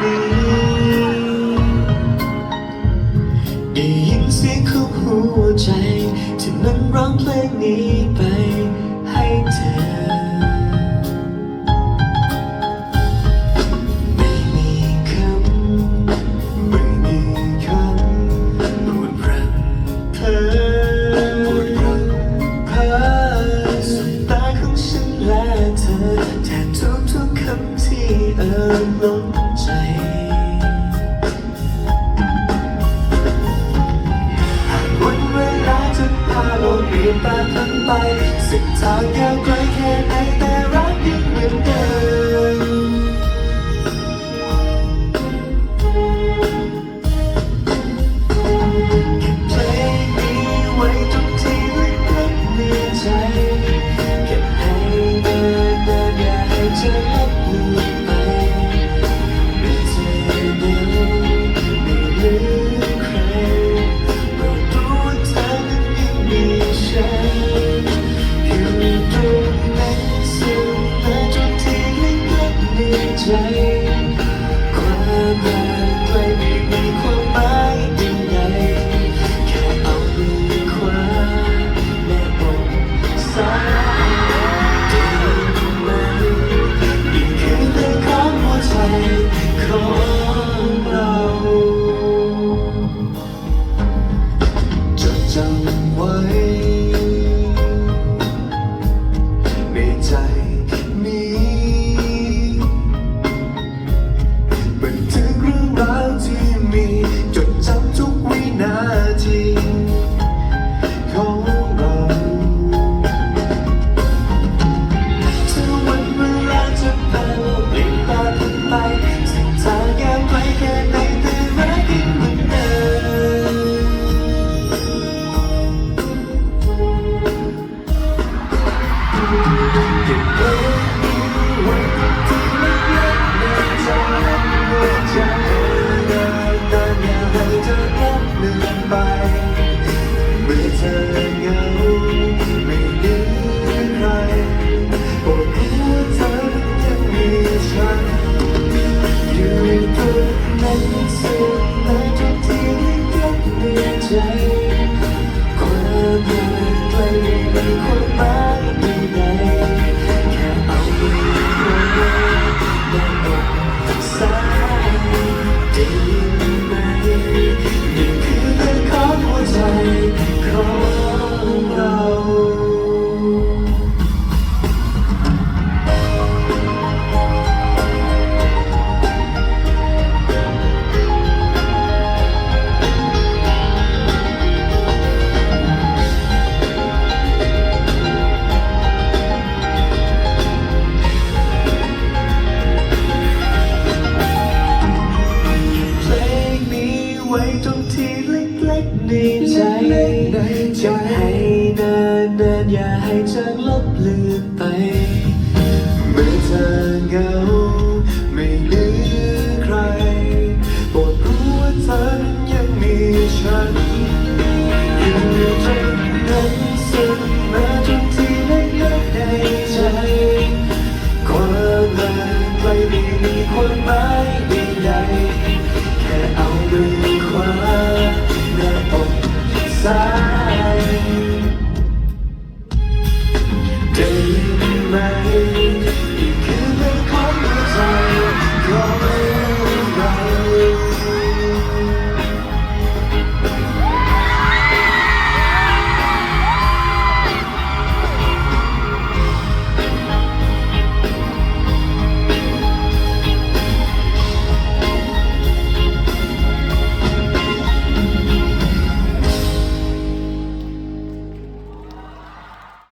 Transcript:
ได้ยินเสียงของหัวใจ ที่มันร้องเพลงนี้ไปให้เธอ ไม่มีคำ ไม่มีคำพูดรักเธอพูดรักเธอสายตาของฉันและเธอแทนทุกๆคำที่ เอิบน้องใจ หากวันเวลาจะพาเราเปลี่ยนแปลงไปสิ่งทางยาวไกลแค่ไหนแต่รักยังเหมือนเดิม 怀 you. เนินอย่าให้เธอลบลืมไป เมื่อเธอเหงา